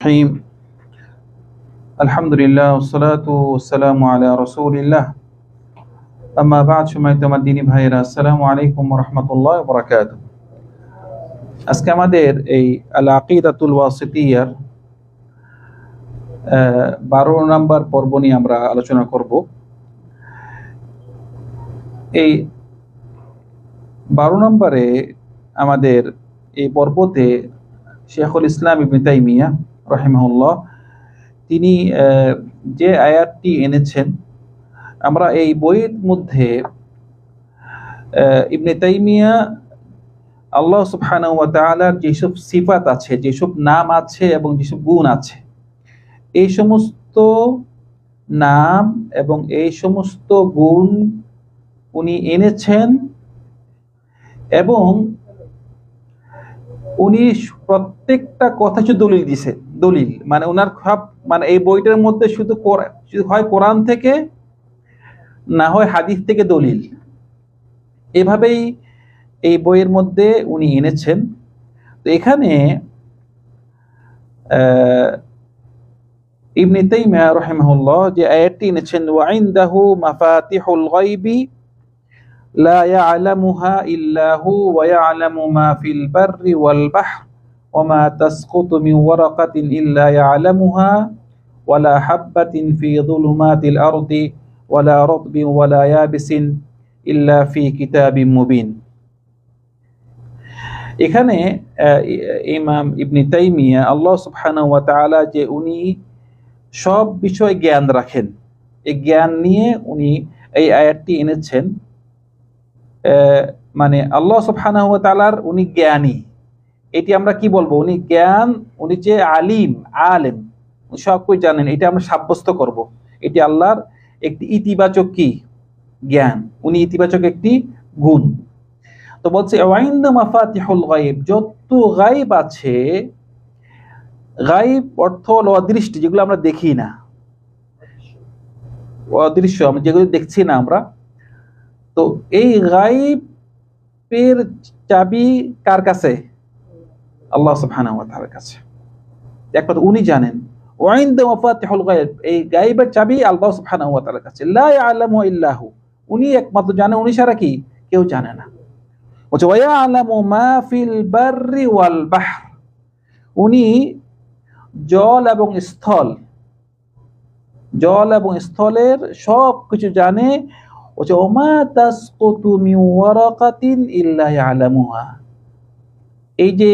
الرحيم الحمد لله والصلاة والسلام على رسول الله أما بعد সম্মানিত আমার দিনী ভাইয়েরা আসসালামু আলাইকুম রহমতুল্লাহ বরাকাত আজকে আমাদের এই আল আকিদাতুল ওয়াসিতিয়ার বারো নম্বর পর্ব নিয়ে আমরা আলোচনা করব এই বারো নম্বরে আমাদের এই পর্বতে শেখুল ইসলাম ইবনে তাইমিয়া রহিমাহুল্লাহ, তিনি যে আয়াতটি এনেছেন, আমরা এই বইয়ের মধ্যে ইবনে তাইমিয়া, আল্লাহ ওয়া যেসব সিফাত আছে, যেসব নাম আছে এবং যেসব গুণ আছে, এই সমস্ত নাম এবং এই সমস্ত গুণ উনি এনেছেন এবং উনি প্রত্যেকটা কথা দলিল দিছে দলিল। মানে ওনার সব মানে এই বইটার মধ্যে শুধু হয় কোরআন থেকে, না হয় হাদিস থেকে দলিল। এভাবেই এই বইয়ের মধ্যে উনি এনেছেন। তো এখানে ইবনে তাইমিয়া রহিমাহুল্লাহ যে আয়াতটি এনেছেন ওয়াইন্দাহু মাফাতিহুল গায়বি লা ইয়ালামুহা ইল্লা হু ওয়া ইয়ালামু মা ফিল বাররি ওয়াল বাহর। وما تسقط من ورقة إلا يعلمها ولا حبة في ظلمات الأرض ولا رطب ولا يابس إلا في كتاب مبين এখানে আহ, ইমাম ইবনি তাইমিয়া আল্লাহ সুবহানাহু ওয়া তাআলা যে উনি সব বিষয় জ্ঞান রাখেন এই জ্ঞান নিয়ে উনি এই আয়াতটি এনেছেন আহ, মানে আল্লাহ সুবহানাহু ওয়া তাআলার উনি জ্ঞানী এটি আমরা কি বলব? উনি জ্ঞান, উনি যে আলিম, আলেম সব জানেন? এটা আমরা সাব্যস্ত করব। এটি আল্লাহর একটি ইতিবাচক কি? জ্ঞান। উনি ইতিবাচক একটি গুণ। তো বলছে, ওয়াইন্দা মাফাতিহুল যত গায়ব আছে, গায়ব অর্থ হলো অদৃষ্টি, যেগুলো আমরা দেখি না। অদৃশ্য আমরা যেগুলো দেখছি না আমরা। তো এই গাইবের চাবি কার কাছে? আল্লাহ সুবহানাহু ওয়া তাআলার কাছে। একমাত্র উনি জানেন, ওয়াইনদা মাফাতিহুল গায়ব, এই গায়বের চাবি আল্লাহ সুবহানাহু ওয়া তাআলার কাছে। লা ইয়ালামু ইল্লাহু। উনি একমাত্র জানে, উনি ছাড়া কি কেউ জানে না। বলছে ওয়া ইয়ালামু মা ফিল বাররি ওয়াল বাহর। উনি জল এবং স্থল, জল এবং স্থলের সব কিছু জানে। বলছে, ওমা তাসকুতু মিন ওয়ারাকাতিন ইল্লা ইয়ালামুহা। এই যে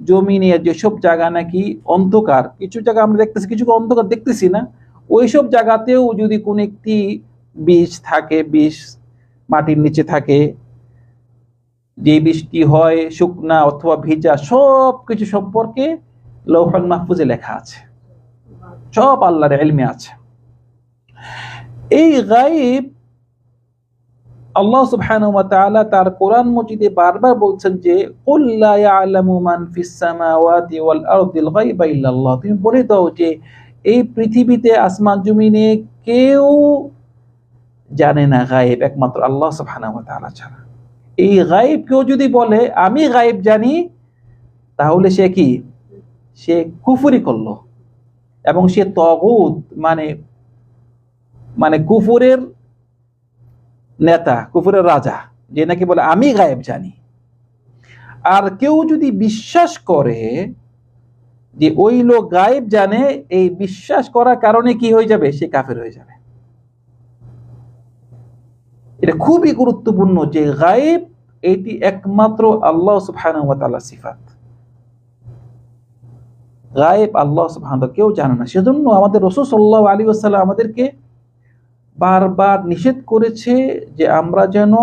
জমিনে যেসব জায়গা নাকি অন্ধকার, কিছু জায়গা আমরা দেখতেছি, কিছু অন্ধকার দেখতেছি না, ওইসব জায়গাতেও যদি কোন একটি বীজ থাকে, বীজ মাটির নিচে থাকে, যে বৃষ্টি হয় শুকনা অথবা ভিজা, সব কিছু সম্পর্কে লৌহল মাহফুজে লেখা আছে। সব আল্লাহর এলমে আছে। এই গাইব আল্লাহ সুবহানাহু ওয়া তাআলা তার কোরআন মজিদে বারবার বলছেন যে, কুল লা ইয়ালামু মান ফিস সামাওয়াতি ওয়াল আরদিল গায়বা ইল্লাল্লাহ। তুমি বলে দাও যে, এই পৃথিবীতে আসমান জমিনে কেউ জানে না গায়েব একমাত্র আল্লাহ সুবহানাহু ওয়া তাআলা ছাড়া। এই গায়েব কেউ যদি বলে, আমি গায়েব জানি, তাহলে সে কি? সে কুফরি করল। এবং সে তগুত মানে মানে কুফুরের নেতা, কুফুরের রাজা, যে নাকি বলে, আমি গায়েব জানি। আর কেউ যদি বিশ্বাস করে যে ওই লোক গায়েব জানে, এই বিশ্বাস করার কারণে কি হয়ে যাবে? সে কাফের হয়ে যাবে। এটা খুবই গুরুত্বপূর্ণ যে গায়েব, এটি একমাত্র আল্লাহ তাআলার সিফাত। গায়েব আল্লাহ তাআলা কেউ জানে না। সেজন্য আমাদের রসুল সাল্লাল্লাহু আলাইহি ওয়াসাল্লাম আমাদেরকে বারবার নিষেধ করেছে যে আমরা যেন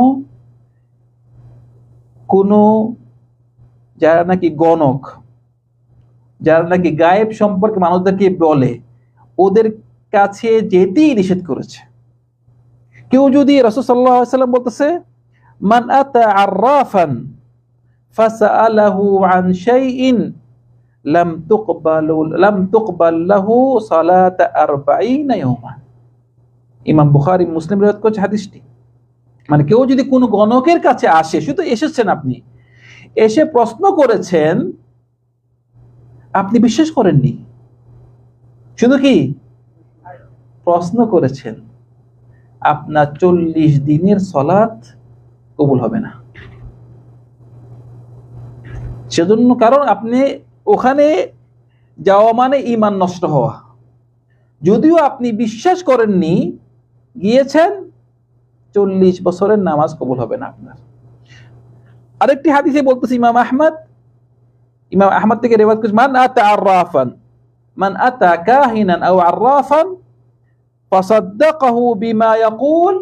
কোনো যারা নাকি গণক, যারা নাকি গায়েব সম্পর্কে মানুষদেরকে বলে, ওদের কাছে যেতেই নিষেধ করেছে। কেউ যদি রসুল সাল্লাহ সাল্লাম বলতেছে, মান আতা সালাত আরবাঈনা ইয়াওমান ইমাম বুখারী, মুসলিম রিওয়ায়াত করছে হাদিসটি। মানে কেউ যদি কোনো গণকের কাছে আসে, শুধু এসেছেন আপনি, এসে প্রশ্ন করেছেন, আপনি বিশ্বাস করেননি। শুধু কি? প্রশ্ন করেছেন, আপনার চল্লিশ দিনের সলাৎ কবুল হবে না। সেজন্য কারণ আপনি ওখানে যাওয়া মানে ইমান নষ্ট হওয়া। যদিও আপনি বিশ্বাস করেননি গিয়েছেন চল্লিশ বছরের নামাজ কবুল হবে না আপনার আরেকটি হাদিসে বলতেছে ইমাম আহমদ ইমাম আহমদ থেকে রেওয়াজ করছে মান আতা আররাফান মান আতা কাহিনান আও আররাফান فصدقه بما يقول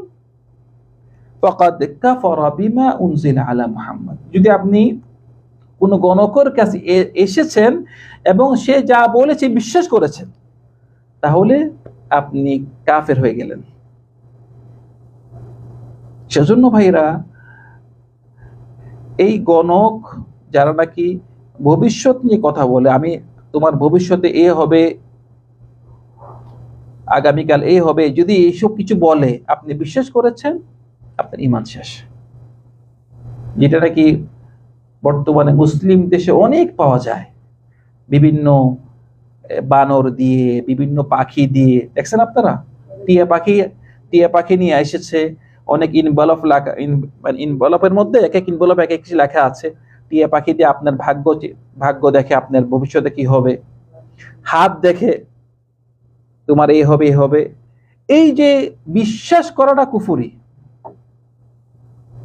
فقد كفر بما انزل على محمد যদি আপনি কোন গণকের কাছে এ- এসেছেন এবং সে যা বলেছে বিশ্বাস করেছেন তাহলে আপনি কাফের হয়ে গেলেন সেজন্য ভাইরা এই গণক যারা নাকি ভবিষ্যৎ নিয়ে কথা বলে, আমি তোমার ভবিষ্যতে এ হবে, আগামীকাল এই হবে, যদি এইসব কিছু বলে, আপনি বিশ্বাস করেছেন? আপনার ইমান শেষ। যেটা নাকি বর্তমানে মুসলিম দেশে অনেক পাওয়া যায়। বিভিন্ন বানর দিয়ে, বিভিন্ন পাখি দিয়ে, দেখছেন আপনারা? টিয়া পাখি টিয়া পাখি নিয়ে এসেছে অনেক ইনভলভ লেখা ইনভলভের মধ্যে এক এক ইনভলভ এক এক কিছু লেখা আছে। টিয়া পাখি দিয়ে আপনার ভাগ্য ভাগ্য দেখে আপনার ভবিষ্যতে কি হবে। হাত দেখে তোমার এই হবে এই হবে। এই যে বিশ্বাস করাটা কুফুরি।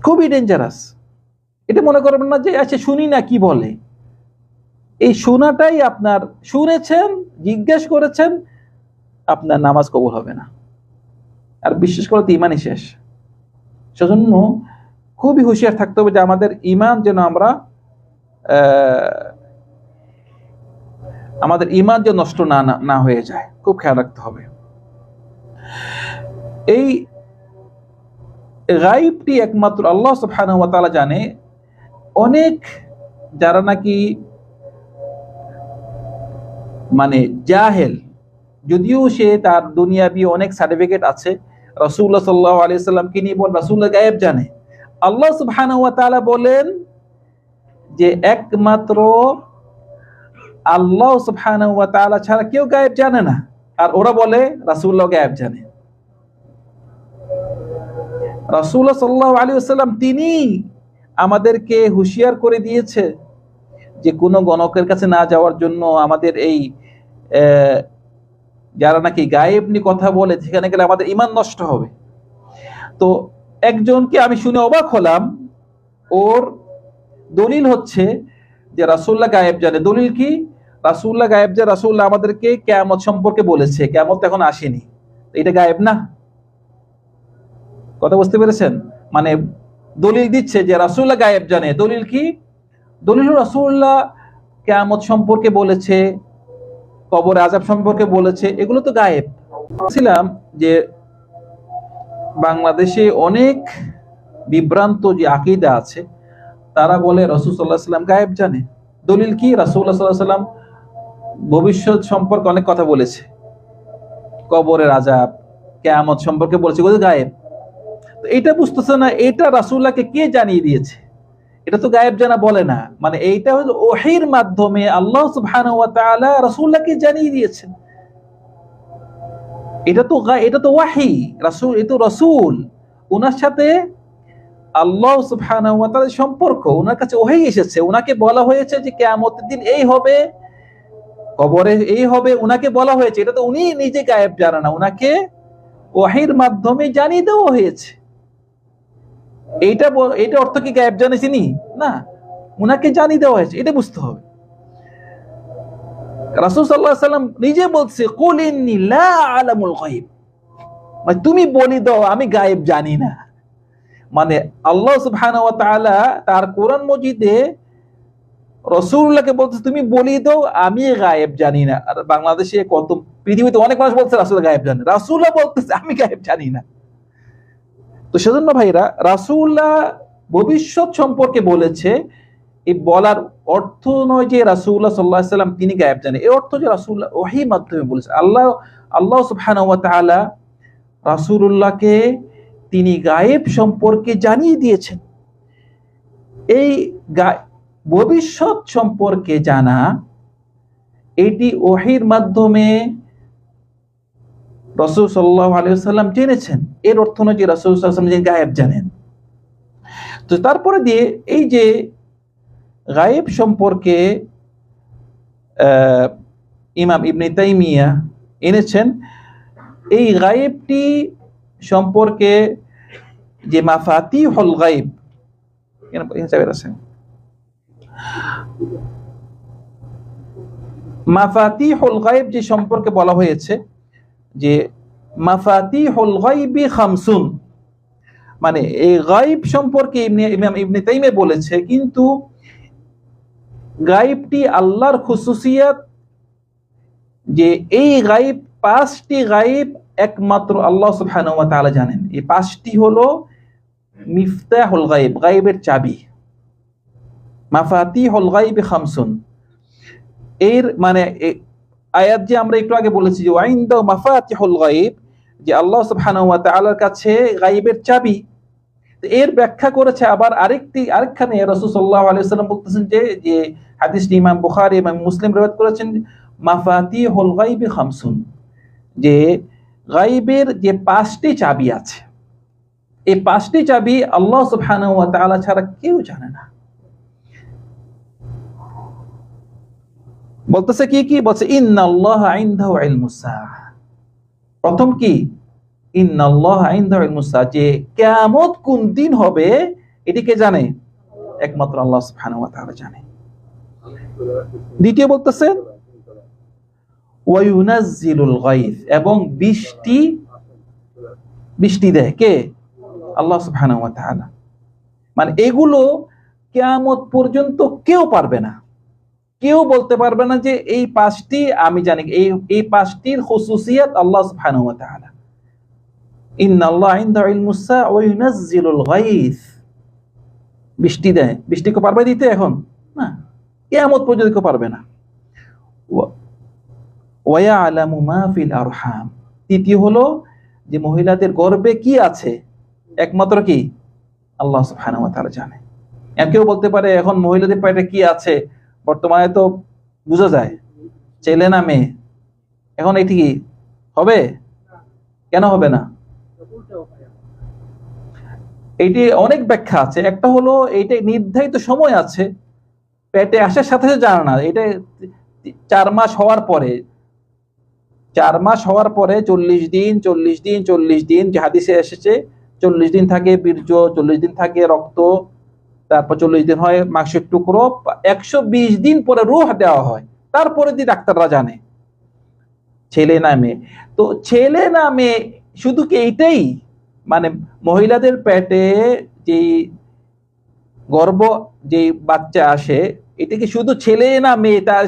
খুবই ডেঞ্জারাস এটা মনে করবেন না যে আচ্ছা শুনি না কি বলে। এই শোনাটাই আপনার, শুনেছেন, জিজ্ঞেস করেছেন, আপনার নামাজ কবুল হবে না। আর বিশ্বাস করে তো ইমানই শেষ। সেজন্য খুবই হুঁশিয়ার থাকতে হবে যে আমাদের ইমান যেন আমরা আমাদের ইমান যেন নষ্ট না, না- হয়ে যায়। খুব খেয়াল রাখতে হবে। এই গাইবটি একমাত্র আল্লাহ ওয়া তাআলা জানে। অনেক যারা নাকি মানে জাহেল, যদিও সে তার দুনিয়াবি অনেক সার্টিফিকেট আছে রাসূলুল্লাহ সাল্লাল্লাহু আলাইহি সাল্লামকে নিয়ে বল রাসূলুল্লাহ গায়েব জানে। আল্লাহ সুবহানাহু বলেন যে একমাত্র আল্লাহ সুবহানাহু ওয়া ছাড়া কেউ গায়েব জানে না। আর ওরা বলে, রাসূলুল্লাহ গায়েব জানে। রাসূলুল্লাহ সাল্লাল্লাহু আলাইহি ওয়াসাল্লাম তিনি আমাদেরকে হুঁশিয়ার করে দিয়েছে যে কোনো গণকের কাছে না যাওয়ার জন্য আমাদের এই যারা নাকি গায়েব নিয়ে কথা বলে সেখানে গেলে আমাদের ইমান নষ্ট হবে। তো একজনকে আমি শুনে অবাক হলাম, ওর দলিল হচ্ছে যে রাসূল্লাহ গায়েব জানে। দলিল কি? রাসূল্লাহ গায়েব যে রাসূল্লাহ আমাদেরকে কেয়ামত সম্পর্কে বলেছে। কেয়ামত এখন আসেনি। এটা গায়েব না? কথা বুঝতে পেরেছেন? মানে দলিল দিচ্ছে যে রাসূল্লাহ গায়েব জানে। দলিল কি? দলিল রাসূল্লাহ কেয়ামত সম্পর্কে বলেছে কবর আজাব সম্পর্কে বলেছে, এগুলো তো গায়েব। ছিলাম যে বাংলাদেশে অনেক বিভ্রান্ত যে আকিদা আছে, তারা বলে রসুল সাল্লাহ সাল্লাম গায়েব জানে। দলিল কি? রাসুল্লাহ সাল্লাহ সাল্লাম ভবিষ্যৎ সম্পর্কে অনেক কথা বলেছে। কবরের আজাব কেয়ামত সম্পর্কে বলেছে গায়েব। তো এটা বুঝতেছে না, এটা রাসুল্লাহকে কে জানিয়ে দিয়েছে? এটা তো গায়েব জানা বলে না। মানে এইটা হলো ওহির মাধ্যমে আল্লাহ সুবহানাহু ওয়া তাআলা রাসূলুল্লাহকে জানিয়ে দিয়েছেন। এটা তো এটা তো ওয়াহি। রাসূল এটা রাসূল। ওনার সাথে আল্লাহ সুবহানাহু ওয়া তাআলার সম্পর্ক। ওনার কাছে ওহি এসেছে। ওনাকে বলা হয়েছে যে কিয়ামতের দিন এই হবে, কবরে এই হবে ওনাকে বলা হয়েছে। এটা তো উনি নিজে গায়েব জানা না। ওনাকে ওয়াহির মাধ্যমে জানিয়ে দেওয়া হয়েছে। এইটা এইটা অর্থ কি গায়েব জানেছিনি না, উনাকে জানিয়ে দেওয়া হয়েছে, এটা বুঝতে হবে। রাসূল আলাইহি সাল্লাম নিজে বলছে লা আলামুল গায়ব। মানে তুমি বলি দাও, আমি গায়েব জানি না। মানে আল্লাহ তার কোরআন মজিদে বলছে, তুমি বলি দাও, আমি গায়েব জানি না। আর বাংলাদেশে কত, পৃথিবীতে অনেক মানুষ বলছে, রাসূল গায়েব জানে রাসূলও বলতেছে, আমি গায়েব জানি না। তো সেজন্য ভাইরা, রাসূলুল্লাহ ভবিষ্যৎ সম্পর্কে বলেছে, এই বলার অর্থ নয় যে রাসূলুল্লাহ সাল্লাল্লাহু আলাইহি সাল্লাম তিনি গায়েব জানেন। এর অর্থ যে রাসূলুল্লাহ ওহী মাধ্যমে বলেছে। আল্লাহ আল্লাহ সুবহানাহু ওয়া তাআলা রাসূলুল্লাহকে তিনি গায়েব সম্পর্কে জানিয়ে দিয়েছেন। এই ভবিষ্যৎ সম্পর্কে জানা, এটি ওহির মাধ্যমে রসুল সাল্লাহ আলিয়াল্লাম জেনেছেন। এর অর্থ নয় যে রসুল সাল্লাম যে গায়েব জানেন। তো তারপরে দিয়ে এই যে গায়েব সম্পর্কে ইমাম ইবনে তাইমিয়া এনেছেন, এই গায়েবটি সম্পর্কে যে মাফাতি হল গায়েব হিসাবের আছে। মাফাতি হল গায়েব যে সম্পর্কে বলা হয়েছে যে মাফাতি হল গাইবি খামসুন। মানে এই গাইব সম্পর্কে ইবনে তাইমে বলেছে, কিন্তু গাইবটি আল্লাহর খুসুসিয়াত যে এই গাইব পাঁচটি গাইব একমাত্র আল্লাহ সুবহানাহু ওয়া তাআলা জানেন। এই পাঁচটি হলো মিফতাহুল গাইব গাইবের চাবি। মাফাতিহুল গাইবি খামসুন। এর মানে আয়াত যে আমরা একটু আগে বলেছি যে, ওয়াইন্দা মাফাতিহুল গাইব যে আল্লাহ সুবহানাহু ওয়া তাআলার কাছে গাইবের চাবি। এর ব্যাখ্যা করেছে আবার আরেকটি, আরেকখানে রাসূল সাল্লাল্লাহু আলাইহি ওয়াসাল্লাম বলতেছেন যে যে হাদিসটি ইমাম বুখারী এবং মুসলিম riwayat করেছেন, মাফাতিহুল গাইবি খামসুন যে গাইবের যে পাঁচটি চাবি আছে। এই পাঁচটি চাবি আল্লাহ সুবহানাহু ওয়া তাআলা ছাড়া কেউ জানে না। বলতেছে কি কি? বলছে প্রথম কি? যে কিয়ামত কোন দিন হবে, এটি কে জানে? একমাত্র আল্লাহ সুবহানাহু জানে। দ্বিতীয় গাইথ এবং বৃষ্টি বৃষ্টি দেয় কে? আল্লাহ সুবহানাহু মানে এগুলো কিয়ামত পর্যন্ত কেউ পারবে না। কেউ বলতে পারবে না যে এই পাঁচটি আমি জানি, এই এই পাঁচটির খুসুসিয়াত আল্লাহ সুবহানাহু ওয়া তাআলা। ইলমুস সাআ ওয়া ইউনাজ্জিলুল বৃষ্টি দেয়, বৃষ্টি পারবে দিতে এখন? না পর্যন্ত পারবে না। ওয়া- মা ফিল আরহাম। তৃতীয় হলো যে মহিলাদের গর্ভে কি আছে? একমাত্র কি? আল্লাহ সুবহানাহু ওয়া তাআলা জানে। কেউ বলতে পারে এখন মহিলাদের পেটে কি আছে? বর্তমানে তো বোঝা যায়, ছেলে না মেয়ে। এখন এটি কি হবে? কেন হবে না? এইটি অনেক ব্যাখ্যা আছে। একটা হলো এইটা নির্ধারিত সময় আছে, পেটে আসার সাথে সাথে জানা না। এটা চার মাস হওয়ার পরে, চার মাস হওয়ার পরে চল্লিশ দিন চল্লিশ দিন চল্লিশ দিন, যে হাদিসে এসেছে, চল্লিশ দিন থাকে বীর্য, চল্লিশ দিন থাকে রক্ত তারপর চল্লিশ দিন হয় মাংসের টুকরো, একশো বিশ দিন পরে রুহ দেওয়া হয়। তারপরে দিয়ে ডাক্তাররা জানে। ছেলে না মেয়ে। তো ছেলে না মেয়ে, শুধু কি এইটাই? মানে মহিলাদের পেটে যেই গর্ব যে বাচ্চা আসে, এটা কি শুধু ছেলে না মেয়ে? তার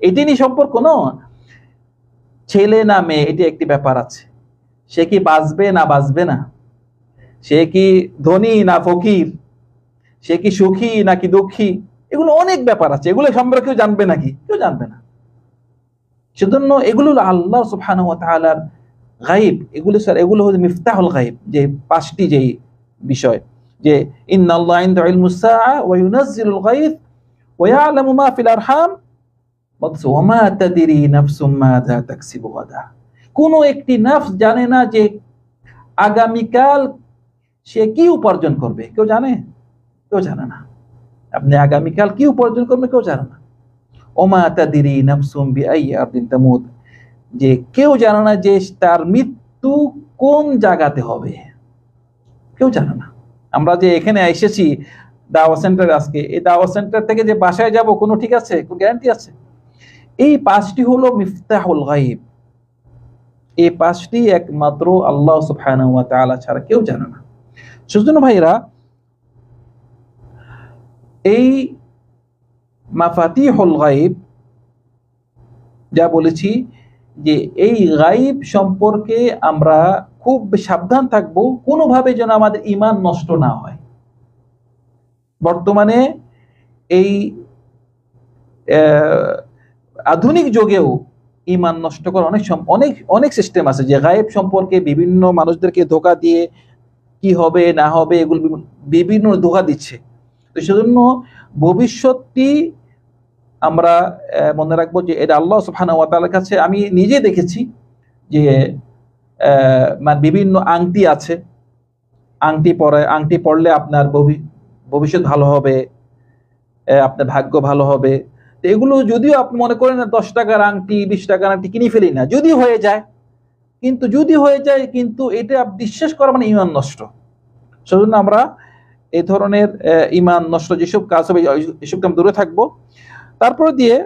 এটি নিয়ে সম্পর্ক না। ছেলে না মেয়ে, এটি একটি ব্যাপার আছে। সে কি বাঁচবে না বাঁচবে না? সে কি ধনী না ফকির? সে কি সুখী নাকি দুঃখী? এগুলো অনেক ব্যাপার আছে। এগুলো সম্পর্কে কেউ জানবে নাকি? কেউ জানবে না। সেজন্য এগুলো আল্লাহ ওয়া গাইব এগুলো স্যার, এগুলো হচ্ছে মিফতাহুল গাইব যে পাঁচটি যেই বিষয়। যে ইন্নাল্লাহ ওয়া একটি নাফস জানে না যে আগামীকাল সে কি উপার্জন করবে। কেউ জানে? কেউ জানে না। আপনি আগামীকাল কি উপার্জন করবেন কেউ জানে না। ওমা তাদিরি নাফসুম আরদিন তামুত। যে কেউ জানে না যে তার মৃত্যু কোন জায়গাতে হবে। কেউ জানে না। আমরা যে এখানে এসেছি দাওয়া সেন্টার আজকে, এই দাওয়া সেন্টার থেকে যে বাসায় যাব, কোনো ঠিক আছে? কোন গ্যারান্টি আছে? এই পাঁচটি হলো মিফতাহুল গাইব এই পাঁচটি একমাত্র আল্লাহ তাআলা ছাড়া কেউ জানে না। সেজন্য ভাইরা এই মাফাতি হল গাইব যা বলেছি যে এই গাইব সম্পর্কে আমরা খুব সাবধান থাকব, কোনোভাবে যেন আমাদের ইমান নষ্ট না হয়। বর্তমানে এই আধুনিক যুগেও ইমান নষ্ট করার অনেক অনেক অনেক সিস্টেম আছে যে গায়েব সম্পর্কে বিভিন্ন মানুষদেরকে ধোকা দিয়ে কি হবে, না হবে, এগুলো বিভিন্ন ধোকা দিচ্ছে। তো সেজন্য ভবিষ্যৎটি আমরা মনে রাখব যে এটা আল্লাহ ওয়া কাছে আমি নিজে দেখেছি যে মানে বিভিন্ন আংটি আছে। আংটি পরে, আংটি পড়লে আপনার ভবিষ্যৎ ভালো হবে আপনার ভাগ্য ভালো হবে। তো এগুলো যদিও আপনি মনে করেন দশ টাকার আংটি, বিশ টাকার আংটি কিনে ফেলি না, যদি হয়ে যায়, কিন্তু যদি হয়ে যায়, কিন্তু এটা বিশ্বাস করা মানে ইমান নষ্ট। সেজন্য আমরা এই ধরনের ইমান নষ্ট যেসব কাজ হবে এসব কাম দূরে থাকব। তারপর দিয়ে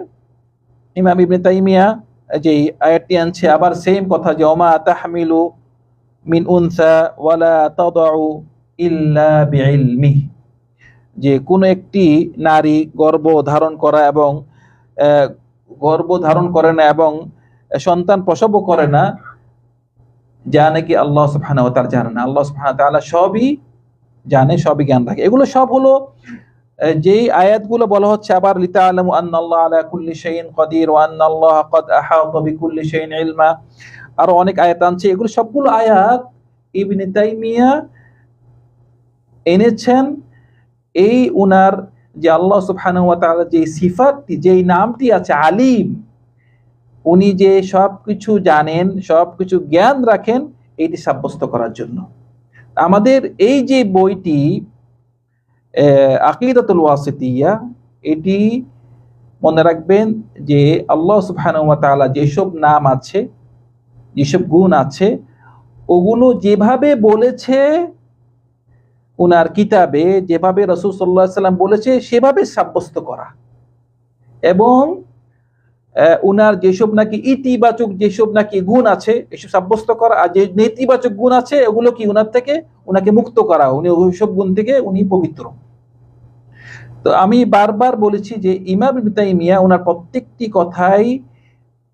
ইমাম ইবনে তাইমিয়া যে আয়াতটি আনছে, আবার সেম কথা যে, ওমা তাহমিলু মিন উনসা ওয়ালা তাদাউ ইল্লা বিইলমিহ যে কোনো একটি নারী গর্ভ ধারণ করা এবং গর্ভ ধারণ করে না এবং সন্তান প্রসবও করে না, যা নাকি আল্লাহ সুবহানাহু ওয়া তাআলা জানেন আল্লাহ সুবহানাহু ওয়া তাআলা সবই জানে, সবই জ্ঞান রাখে এগুলো সব হলো যেই আয়াতগুলো বলা হচ্ছে, আবার লিতাআলামু আন্নাল্লাহ আলা কুল্লি শাইইন কাদির ওয়া আন্নাল্লাহ ক্বাদ আহাতা বিকুল্লি শাইইন ইলমা, আরও অনেক আয়াত আনছে। এগুলো সবগুলো আয়াত ইবনে তাইমিয়া এনেছেন। এই উনার যে আল্লাহ সুবহানাহু ওয়া তাআলা যে সিফাতটি, যেই নামটি আছে আলিম, উনি যে সবকিছু জানেন, সবকিছু জ্ঞান রাখেন, এটি সাব্যস্ত করার জন্য। আমাদের এই যে বইটি আকিদাতুল ওয়াসিতিয়া, এটি মনে রাখবেন যে আল্লাহ সুবহানাহু ওয়া যেসব নাম আছে, যেসব গুণ আছে, ওগুলো যেভাবে বলেছে উনার কিতাবে, যেভাবে রসুল সাল্লাহ সাল্লাম বলেছে, সেভাবে সাব্যস্ত করা। এবং উনার যেসব নাকি ইতিবাচক যেসব নাকি গুণ আছে, এসব সাব্যস্ত করা, আর যে নেতিবাচক গুণ আছে ওগুলো কি উনার থেকে? উনাকে মুক্ত করা, উনি ওইসব গুণ থেকে উনি পবিত্র। তো আমি বারবার বলেছি যে ইমাম তাইমিয়া ওনার প্রত্যেকটি কথাই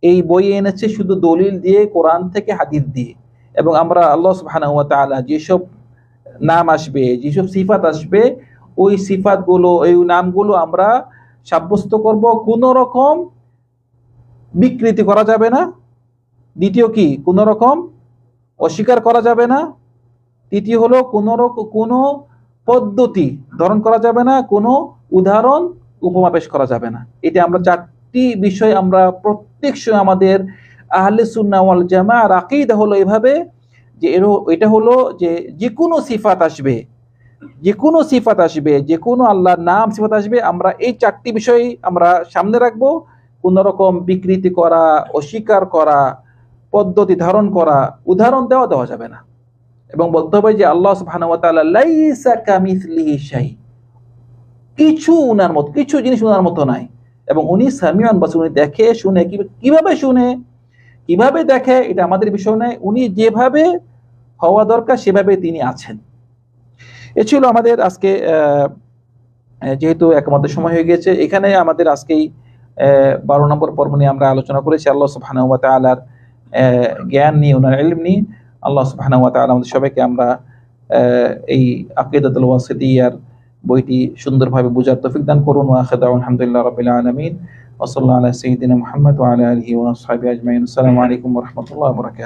এই বইয়ে এনেছে শুধু দলিল দিয়ে, কোরআন থেকে হাদিস দিয়ে। এবং আমরা আল্লাহ সুবহানাহু ওয়া যেসব নাম আসবে, যেসব সিফাত আসবে, ওই সিফাতগুলো, ওই নামগুলো আমরা সাব্যস্ত করব কোন রকম বিকৃতি করা যাবে না। দ্বিতীয় কি? কোন রকম অস্বীকার করা যাবে না। তৃতীয় হলো কোন কোনো পদ্ধতি ধারণ করা যাবে না, কোনো উদাহরণ উপমা পেশ করা যাবে না। এটা আমরা চারটি বিষয় আমরা প্রত্যেক সময় আমাদের আহলে সুন্নাহ ওয়াল জামা আকিদা হলো এভাবে যে এর, এটা হলো যে যে কোনো সিফাত আসবে যে কোনো সিফাত আসবে যে কোনো আল্লাহর নাম, সিফাত আসবে, আমরা এই চারটি বিষয় আমরা সামনে রাখব। কোন রকম বিকৃতি করা, অস্বীকার করা, পদ্ধতি ধারণ করা, উদাহরণ দেওয়া দেওয়া যাবে না। এবং বলতে হবে যে আল্লাহ শাই। কিছু উনার মতো, কিছু জিনিস উনার মতো নাই। এবং উনি সামিয়ান বাসির উনি দেখে, শুনে কীভাবে শুনে, কীভাবে দেখে, এটা আমাদের বিষয় নয়। উনি যেভাবে হওয়া দরকার, সেভাবে তিনি আছেন। এ ছিল আমাদের আজকে যেহেতু একমাত্র সময় হয়ে গেছে, এখানে আমাদের আজকেই বারো নম্বর পর্ব নিয়ে আমরা আলোচনা করেছি। আল্লাহ সুবহানাহু তালার জ্ঞান নিয়ে, ওনার এলিম নিয়ে। আল্লাহ সুবহানাহু ওয়া আমাদের সবাইকে আমরা এই আকিদাতুল ওয়াসিদিয়ার বইটি সুন্দরভাবে বোঝার তফিক দান করুন। ওয়াখেদ আলহামদুলিল্লাহ রবিল আলমিন। ওসল্লা আলা সাইয়্যিদিনা মোহাম্মদ আলা আজমাইন। আসসালামু আলাইকুম রহমতুল্লাহ বারাকাতুহু।